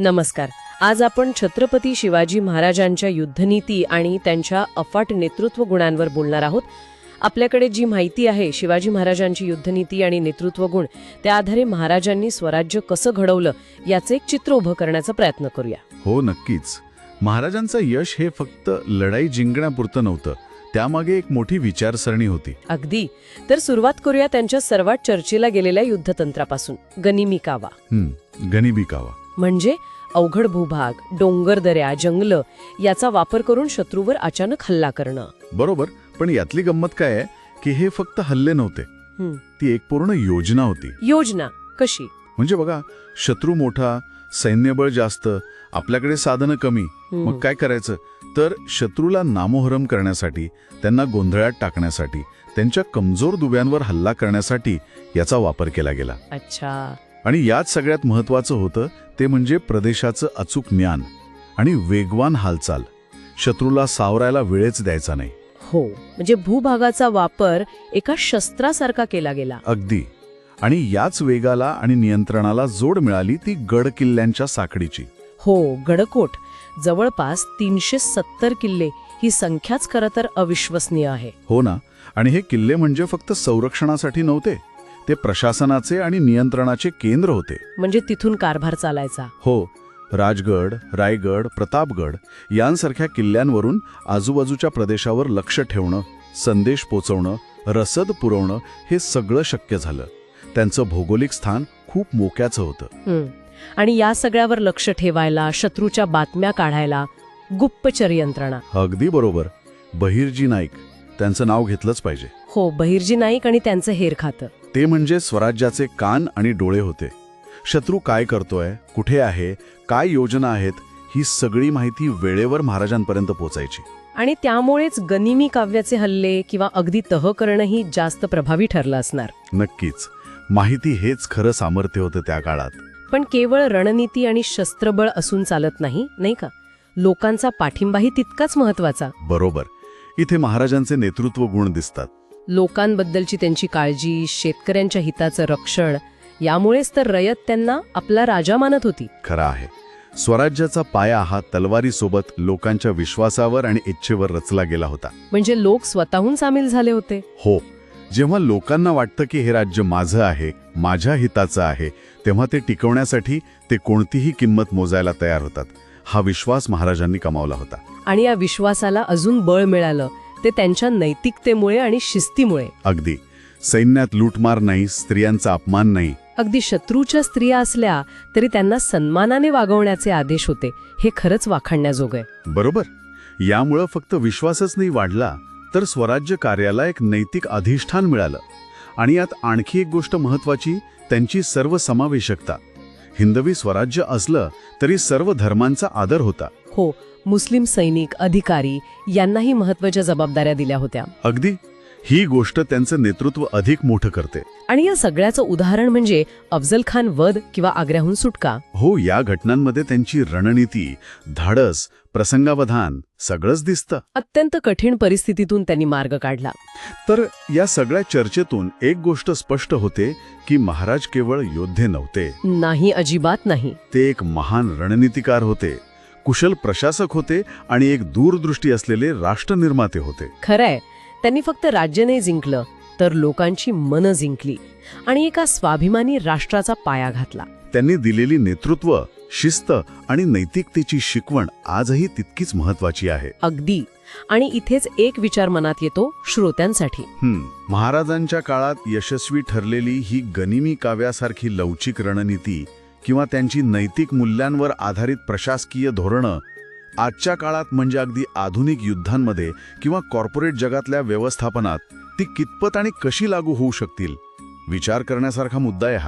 नमस्कार. आज आपण छत्रपती शिवाजी महाराजांच्या युद्धनीती आणि त्यांच्या अफाट नेतृत्व गुणांवर बोलणार आहोत. आपल्याकडे जी माहिती आहे शिवाजी महाराजांची युद्धनीती आणि नेतृत्व गुण त्या आधारे महाराजांनी स्वराज्य कसं घडवलं याचं एक चित्र उभं करण्याचा प्रयत्न करूया. हो नक्कीच. महाराजांचं यश हे फक्त लढाई जिंकण्यापुरतं नव्हतं त्यामागे एक मोठी विचारसरणी होती. अगदी. तर सुरुवात करूया त्यांच्या सर्वात चर्चेला गेलेल्या युद्धतंत्रापासून. गनिमी कावा. हं, गनिबी कावा. म्हणजे अवघड भूभाग डोंगर दऱ्या जंगलं याचा वापर करून शत्रूवर अचानक हल्ला करणं. बरोबर पण यातली गंमत काय आहे की हे फक्त हल्ले नव्हते. ती एक पूर्ण योजना होती. योजना? कशी? म्हणजे बघा शत्रू मोठा सैन्यबळ जास्त आपल्याकडे साधनं कमी. मग काय करायचं? तर शत्रूला नामोहरम करण्यासाठी त्यांना गोंधळात टाकण्यासाठी त्यांच्या कमजोर दुव्यांवर हल्ला करण्यासाठी याचा वापर केला गेला. अच्छा. आणि यात सगळ्यात महत्वाचं होतं ते म्हणजे प्रदेशाचं अचूक ज्ञान आणि वेगवान हालचाल. शत्रूला सावरायला वेळच द्यायचा नाही. हो म्हणजे भूभागाचा वापर एका शस्त्रासारखा केला गेला. अगदी. आणि याच वेगाला आणि नियंत्रणाला जोड मिळाली ती गड किल्ल्यांच्या साखळीची हो गडकोट. जवळपास तीनशे सत्तर किल्ले ही संख्याच खरं तर अविश्वसनीय आहे. हो ना. आणि हे किल्ले म्हणजे फक्त संरक्षणासाठी नव्हते? ते प्रशासनाचे आणि नियंत्रणाचे केंद्र होते. म्हणजे तिथून कारभार चालायचा. हो राजगड रायगड प्रतापगड यांसारख्या किल्ल्यांवरून आजूबाजूच्या प्रदेशावर लक्ष ठेवणं संदेश पोचवणं रसद पुरवणं हे सगळं शक्य झालं. त्यांचं भौगोलिक स्थान खूप मोक्याचं होतं. आणि या सगळ्यावर लक्ष ठेवायला शत्रूच्या बातम्या काढायला गुप्तचर यंत्रणा अगदी बरोबर. बहिर्जी नाईक त्यांचं नाव घेतलंच पाहिजे. हो बहिर्जी नाईक आणि त्यांचं हेर खातं ते म्हणजे स्वराज्याचे कान आणि डोळे होते. शत्रू काय करतोय कुठे आहे काय योजना आहेत ही सगळी माहिती वेळेवर महाराजांपर्यंत पोचायची. आणि त्यामुळेच गनिमी काव्याचे हल्ले किंवा अगदी तह करणंही जास्त प्रभावी ठरलं असणार. नक्कीच. माहिती हेच खरं सामर्थ्य होतं त्या काळात. पण केवळ रणनीती आणि शस्त्रबळ असून चालत नाही नाही का? लोकांचा पाठिंबाही तितकाच महत्त्वाचा बरोबर. इथे महाराजांचे नेतृत्व गुण दिसतात. लोकांबद्दलची त्यांची काळजी शेतकऱ्यांच्या हिताचं रक्षण यामुळेच तर रयत त्यांना आपला राजा मानत होती. खरा आहे. स्वराज्याचा पाया हा तलवारीसोबत लोकांच्या विश्वासावर आणि इच्छेवर रचला गेला होता. म्हणजे लोक स्वतःहून सामील झाले होते. हो. जेव्हा लोकांना वाटतं की हे राज्य माझं आहे माझ्या हिताचं आहे तेव्हा ते टिकवण्यासाठी ते कोणतीही किंमत मोजायला तयार होतात. हा विश्वास महाराजांनी कमावला होता. आणि या विश्वासाला अजून बळ मिळालं. ते त्यांच्या नैतिकतेमुळे आणि शिस्तीमुळे. अगदी. सैन्यात लूटमार नाही स्त्रियांचा अपमान नाही. अगदी शत्रूच्या स्त्रिया असल्या तरी त्यांना सन्मानाने वागवण्याचे आदेश होते हे खरंच वाखाणण्याजोगं आहे. बरोबर. यामुळं फक्त विश्वासच नाही वाढला तर स्वराज्य कार्याला एक नैतिक अधिष्ठान मिळालं. आणि यात आणखी एक गोष्ट महत्वाची त्यांची सर्व समावेशकता. हिंदवी स्वराज्य असलं तरी सर्व धर्मांचा आदर होता. हो मुस्लिम सैनिक अधिकारी यांनाही महत्त्वाच्या जबाबदाऱ्या दिल्या होत्या. अगदी. ही गोष्ट त्यांचं नेतृत्व अधिक मोठं करते. आणि या सगळ्याचं उदाहरण म्हणजे अफजल खान वध किंवा आग्र्याहून सुटका. हो या घटनांमध्ये त्यांची रणनीती धाडस प्रसंगावधान सगळंच दिसतं. अत्यंत कठीण परिस्थितीतून त्यांनी मार्ग काढला. तर या सगळ्या चर्चेतून एक गोष्ट स्पष्ट होते की महाराज केवळ योद्धे नव्हते. नाही अजिबात नाही. ते एक महान रणनीतिकार होते. कुशल प्रशासक होते आणि एक दूरदृष्टी असलेले राष्ट्रनिर्माते होते. खरंय. त्यांनी फक्त राज्य नाही जिंकलं तर लोकांची मनं जिंकली आणि एका स्वाभिमानी राष्ट्राचा पाया घातला. त्यांनी दिलेली नेतृत्व शिस्त आणि नैतिकतेची शिकवण आजही तितकीच महत्वाची आहे. अगदी. आणि इथेच एक विचार मनात येतो श्रोत्यांसाठी. हं, महाराजांच्या काळात यशस्वी ठरलेली ही गनिमी काव्यासारखी लवचिक रणनीती किंवा त्यांची नैतिक मूल्यांवर आधारित प्रशासकीय धोरणं आजच्या काळात म्हणजे अगदी आधुनिक युद्धांमध्ये किंवा कॉर्पोरेट जगातल्या व्यवस्थापनात ती कितपत आणि कशी लागू होऊ शकतील? विचार करण्यासारखा मुद्दा आहे हा.